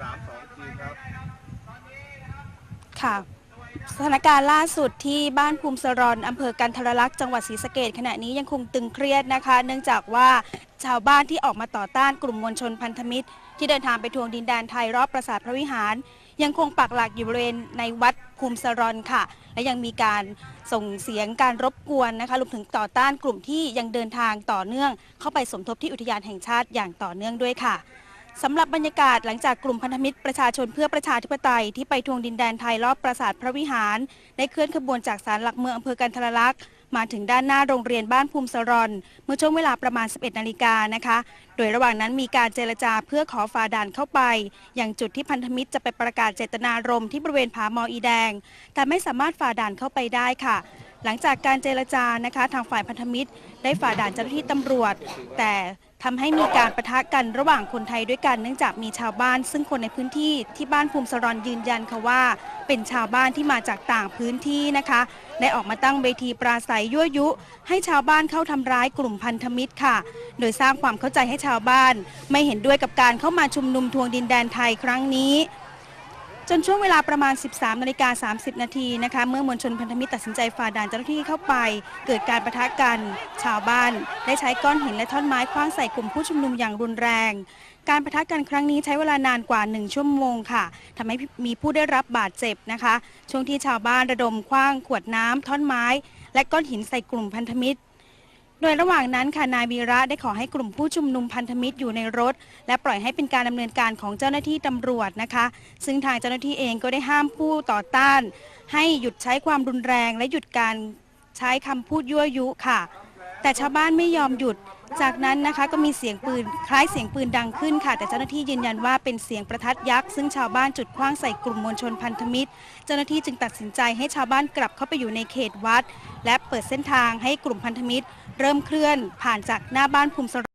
สามสองทีครับค่ะ สถานการณ์ล่าสุดที่บ้านภูมิสรอนอำเภอกันทรลักษณ์จังหวัดศรีสะเกดขณะนี้ยังคงตึงเครียดนะคะ เนื่องจากว่าชาวบ้านที่ออกมาต่อต้านกลุ่มมวลชนพันธมิตร ที่เดินทางไปทวงดินแดนไทยรอบปราสาทพระวิหาร ยังคงปักหลักอยู่บริเวณในวัดภูมิสรอนค่ะ และยังมีการส่งเสียงการรบกวนนะคะรวมถึงต่อต้านกลุ่มที่ยังเดินทางต่อเนื่อง เข้าไปสมทบที่อุทยานแห่งชาติอย่างต่อเนื่องด้วยค่ะ สำหรับบรรยากาศหลังจากกลุ่มพันธมิตรประชาชนเพื่อประชาธิปไตยที่ไปทวงดินแดนไทยรอบปราสาทพระวิหาร ได้เคลื่อนขบวนจากศาลหลักเมืองอำเภอกันทรลักษณ์มาถึงด้านหน้าโรงเรียนบ้านภูมิสรอนเมื่อช่วงเวลาประมาณ 11 นาฬิกานะคะ โดยระหว่างนั้นมีการเจรจาเพื่อขอฝ่าด่านเข้าไป อย่างจุดที่พันธมิตรจะไปประกาศเจตนารมณ์ที่บริเวณผามออีแดง แต่ไม่สามารถฝ่าด่านเข้าไปได้ค่ะ หลังจากการเจรจานะคะ ทางฝ่ายพันธมิตร ได้ฝ่าด่านเจ้าหน้าที่ตำรวจ แต่ ทำให้มีการประทะกันระหว่างคนไทยด้วยกันเนื่องจากมีชาวบ้าน ซึ่งคนในพื้นที่ที่บ้านภูมิสรอนยืนยันค่ะว่า เป็นชาวบ้านที่มาจากต่างพื้นที่นะคะได้ออกมาตั้งเวทีปราศัยยั่วยุ ให้ชาวบ้านเข้าทำร้ายกลุ่มพันธมิตรค่ะ โดยสร้างความเข้าใจให้ชาวบ้าน ไม่เห็นด้วยกับการเข้ามาชุมนุมทวงดินแดนไทยครั้งนี้ จนช่วงเวลาประมาณ 13นาฬิกา30 นาทีนะคะเมื่อมวลชนพันธมิตรตัดสินใจฝ่าด่านเจ้าหน้าที่เข้าไป เกิดการประทะกัน ชาวบ้านได้ใช้ก้อนหินและท่อนไม้คว้างใส่กลุ่มผู้ชุมนุมอย่างรุนแรง การประทะกันครั้งนี้ใช้เวลานานกว่า 1 ชั่วโมงค่ะทำให้มีผู้ได้รับบาดเจ็บนะคะ ช่วงที่ชาวบ้านระดมคว้างขวดน้ำท่อนไม้ และก้อนหินใส่กลุ่มพันธมิตร โดยระหว่างนั้นค่ะนายวีระได้ขอให้กลุ่มผู้ชุมนุมพันธมิตรอยู่ในรถ และปล่อยให้เป็นการดำเนินการของเจ้าหน้าที่ตำรวจนะคะ ซึ่งทางเจ้าหน้าที่เองก็ได้ห้ามผู้ต่อต้าน ให้หยุดใช้ความรุนแรงและหยุดการใช้คำพูดยั่วยุค่ะ แต่ชาวบ้านไม่ยอมหยุด จากนั้นนะคะก็มีเสียงปืนคล้ายเสียงปืนดังขึ้นค่ะ แต่เจ้าหน้าที่ยืนยันว่าเป็นเสียงประทัดยักษ์ซึ่งชาวบ้านจุดคว้างใส่กลุ่มมวลชนพันธมิตร เจ้าหน้าที่จึงตัดสินใจให้ชาวบ้านกลับเข้าไปอยู่ในเขตวัด และเปิดเส้นทางให้กลุ่มพันธมิตร เริ่มเคลื่อนผ่านจากหน้าบ้านภูมิสร